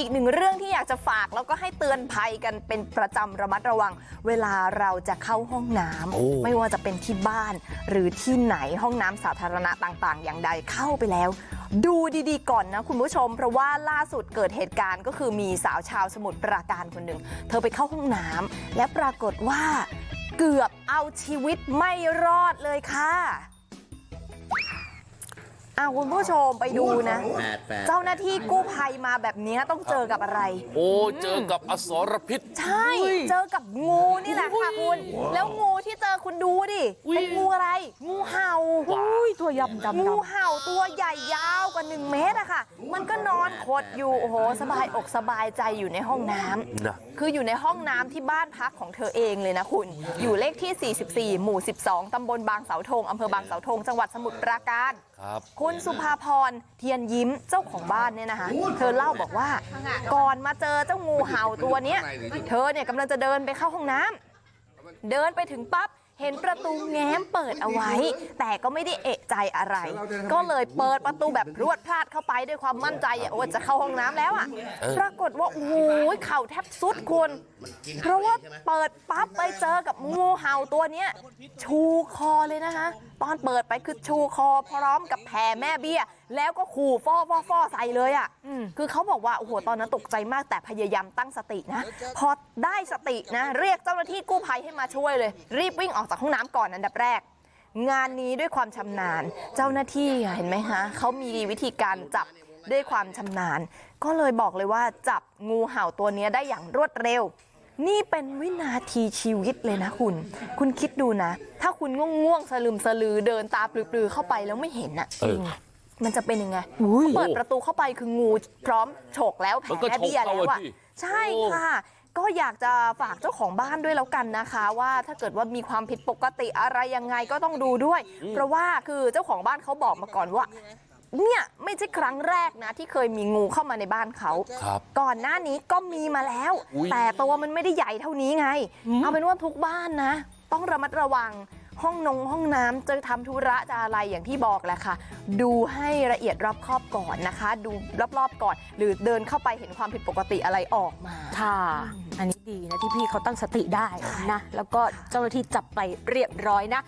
อีกหนึ่งเรื่องที่อยากจะฝากแล้วก็ให้เตือนภัยกันเป็นประจำระมัดระวัง เวลาเราจะเข้าห้องน้ำโอ้ไม่ว่าจะเป็นที่บ้าน หรือที่ไหนห้องน้ำสาธารณะต่างๆ อย่างใดเข้าไปแล้ว ดูดีๆ ก่อนนะคุณผู้ชม เพราะว่าล่าสุดเกิดเหตุการณ์ก็คือมีสาวชาวสมุทรปราการคนหนึ่งเธอไปเข้าห้องน้ำและปรากฏว่า เกือบเอาชีวิตไม่รอดเลยค่ะอ้าว คุณผู้ชมไปดูนะแปดแปดเจ้าหน้าที่กู้ภัยมาแบบนี้ต้องเจอกับอะไร โอ้เจอกับอสรพิษ ใช่ เจอกับงูนี่แหละค่ะคุณ แล้วงูที่เจอคุณดูดิอุ๊ยเป็นงูอะไร งูเห่าว้าวอุ้ย ตัวยำดำงูเห่าตัวใหญ่ยาวกว่า1เมตรอะค่ะ มันก็นอนขดอยู่โอ้โหสบายอกสบายใจอยู่ในห้องน้ำนะคืออยู่ในห้องน้ำที่บ้านพักของเธอเองเลยนะคุณ อยู่เลขที่ 44 หมู่ 12ตำบลบางเสาธงอำเภอบางเสาธงจังหวัดสมุทรปราการครับคุณสุภาพรเทียนยิ้มเจ้าของบ้านเนี่ยนะคะ เธอเล่าบอกว่าก่อนมาเจอเจ้างูเห่าตัวเนี้ย เธอเนี่ยกำลังจะเดินไปเข้าห้องน้ำเดินไปถึงปั๊บ เห็นประตูแง้มเปิดเอาไว้ แต่ก็ไม่ได้เอะใจอะไร ก็เลยเปิดประตูแบบพรวดพลาดเข้าไปด้วยความมั่นใจอะว่าจะเข้าห้องน้ำแล้วอะเออปรากฏว่าโอ้โหเข่าแทบสุดคุณเพราะว่าเปิดปั๊บไปเจอกับงูเห่าตัวเนี้ยชูคอเลยนะคะ ตอนเปิดไปคือชูคอพร้อมกับแผ่แม่เบี้ย แล้วก็ขู่ฟ่อฟ่อฟ่อใส่เลยอะคือเขาบอกว่าโอ้โหตอนนั้นตกใจมากแต่พยายามตั้งสตินะ พอได้สตินะ เรียกเจ้าหน้าที่กู้ภัยให้มาช่วยเลย รีบวิ่งออกจากห้องน้ำก่อนอันดับแรก งานนี้ด้วยความชำนาญ เจ้าหน้าที่อะเห็นไหมฮะเขามีวิธีการจับด้วยความชำนาญ ก็เลยบอกเลยว่าจับงูเห่าตัวเนี้ยได้อย่างรวดเร็ว นี่เป็นวินาทีชีวิตเลยนะคุณ คุณคิดดูนะ ถ้าคุณง่วงๆสลืมสลือเดินตาปลือๆเข้าไปแล้วไม่เห็นอะเออมันจะเป็นยังไงอุ้ยเปิดประตูเข้าไปคืองูพร้อมฉกแล้วแผลมันก็แม่เบี้ยฉกเข้าแล้วอะอะสิใช่ค่ะ ก็อยากจะฝากเจ้าของบ้านด้วยแล้วกันนะคะ ว่าถ้าเกิดว่ามีความผิดปกติอะไรยังไงก็ต้องดูด้วย เพราะว่าคือเจ้าของบ้านเขาบอกมาก่อนว่า เนี่ยไม่ใช่ครั้งแรกนะที่เคยมีงูเข้ามาในบ้านเขาครับก่อนหน้านี้ก็มีมาแล้วอุ๊ยแต่ตัวมันไม่ได้ใหญ่เท่านี้ไง เอาเป็นว่าทุกบ้านนะ ต้องระมัดระวังห้องนงห้องน้ำจะทำธุระจะอะไรอย่างที่บอกแหละค่ะ ดูให้ละเอียดรอบคอบก่อนนะคะ ดูรอบๆก่อน หรือเดินเข้าไปเห็นความผิดปกติอะไรออกมาค่ะ อันนี้ดีนะที่พี่เขาตั้งสติได้นะแล้วก็เจ้าหน้าที่จับไปเรียบร้อยนะ